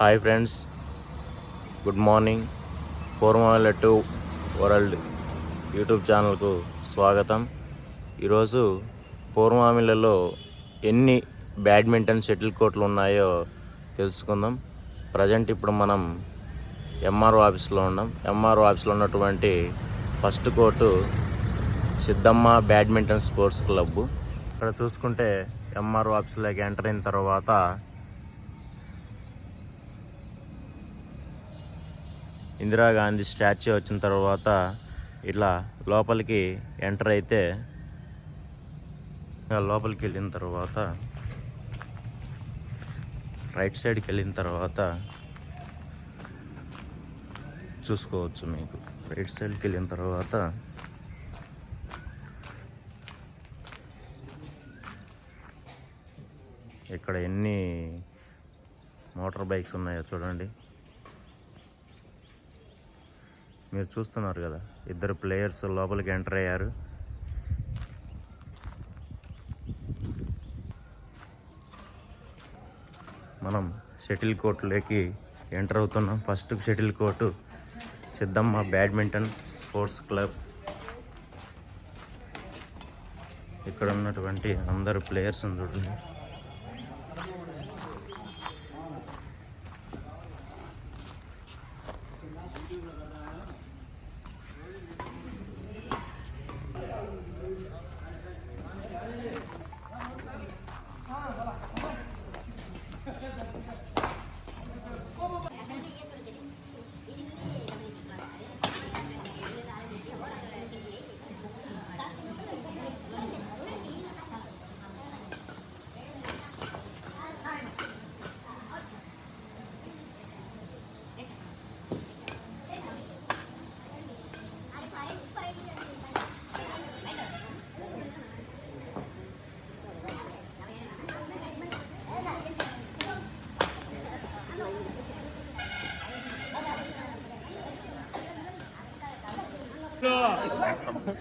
Hi friends good morning. Purvamala to world YouTube ఛానల్కు స్వాగతం. ఈరోజు పూర్వమామిలలో ఎన్ని బ్యాడ్మింటన్ షటిల్ కోర్ట్లు ఉన్నాయో తెలుసుకుందాం. ప్రజెంట్ ఇప్పుడు మనం ఎంఆర్ఓ ఆఫీస్లో ఉన్నాం. ఎంఆర్ఓ ఆఫీస్లో ఉన్నటువంటి first court Siddhamma badminton sports club. ఇక్కడ చూసుకుంటే ఎంఆర్ఓ ఆఫీస్లోకి ఎంటర్ అయిన తర్వాత ఇందిరాగాంధీ స్టాచ్యూ వచ్చిన తర్వాత ఇట్లా లోపలికి ఎంటర్ అయితే లోపలికి వెళ్ళిన తర్వాత రైట్ సైడ్కి వెళ్ళిన తర్వాత చూసుకోవచ్చు మీకు. రైట్ సైడ్కి వెళ్ళిన తర్వాత ఇక్కడ ఎన్ని మోటార్ బైక్స్ ఉన్నాయో చూడండి. మీరు చూస్తున్నారు కదా ఇద్దరు ప్లేయర్స్ లోపలికి ఎంటర్ అయ్యారు. మనం షటిల్ కోర్టులోకి ఎంటర్ అవుతున్నాం. First shuttle court Siddhamma badminton sports club ఇక్కడ ఉన్నటువంటి అందరు ప్లేయర్స్ చూడండి.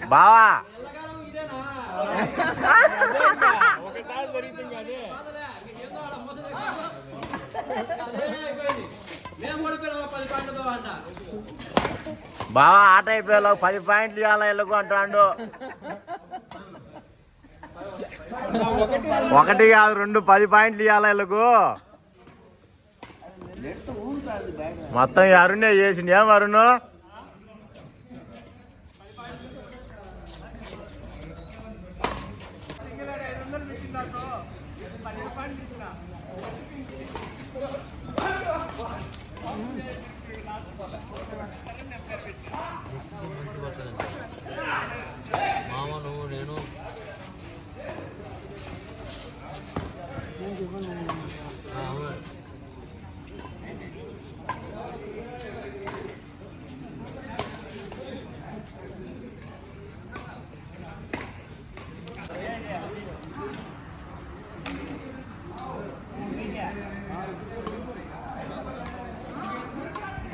బావా. బావా ఆట అయిపోయా పది పాయింట్లు ఇవ్వాలా ఎల్లుగు అంటాడు? ఒకటి కాదు రెండు పది పాయింట్లు ఇవ్వాలి ఎల్లుగు మొత్తం అరుణే చేసింది ఏం అరుణ్?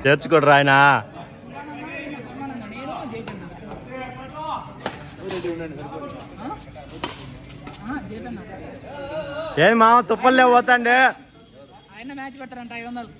తెచ్చుకోడు రాయనా? ఏం మామ తుప్పలే పోతాండే? ఆయన మ్యాచ్ పెట్టారంట ఐదు వందలు.